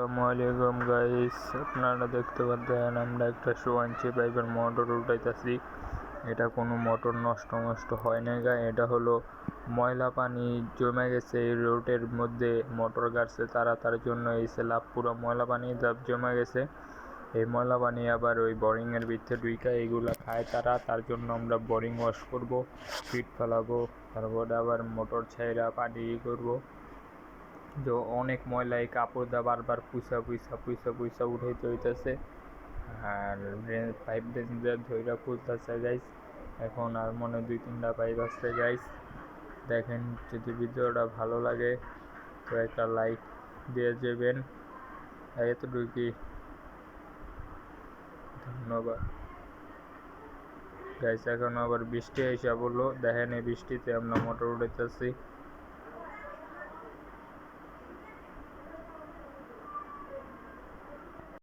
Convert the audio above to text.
আসসালামু গাইস আপনারা দেখতে পাচ্ছেন, আমরা একটা সোয়াঞ্চি পাইপের মোটর উঠাইতেছি এটা কোনো মোটর নষ্ট নষ্ট হয় না গা এটা হলো ময়লা পানি জমে গেছে এই রোডের মধ্যে মোটর গাড়ছে তারা, তার জন্য এই লাভ পুরো ময়লা পানি জমে গেছে। এই ময়লা পানি আবার ওই বোরিংয়ের ভিতরে ঢুইকা এগুলা খায় তারা, তার জন্য আমরা বোরিং ওয়াশ করব ফিট ফেলাবো, তারপরে আবার মোটর ছাইরা পানি করব। যে অনেক ময়লা এই কাপড় দা বারবার পুইসা পুইসা পুইসা পুইসা উঠাইতে হইতেছে আর পাইপ দিয়ে ধইরা খুলতেছে গাইস এখন আর মনে দুই, তিনটা পাইপ আসছে গাইস দেখেন যদি ভিডিওটা ভালো লাগে, তো একটা লাইক দিয়ে যাবেন। এতটুকুই। ধন্যবাদ। গাইস এখন আবার বৃষ্টি এসে বলল দেখেন এই বৃষ্টিতে আমরা মোটর উঠাইতেছি।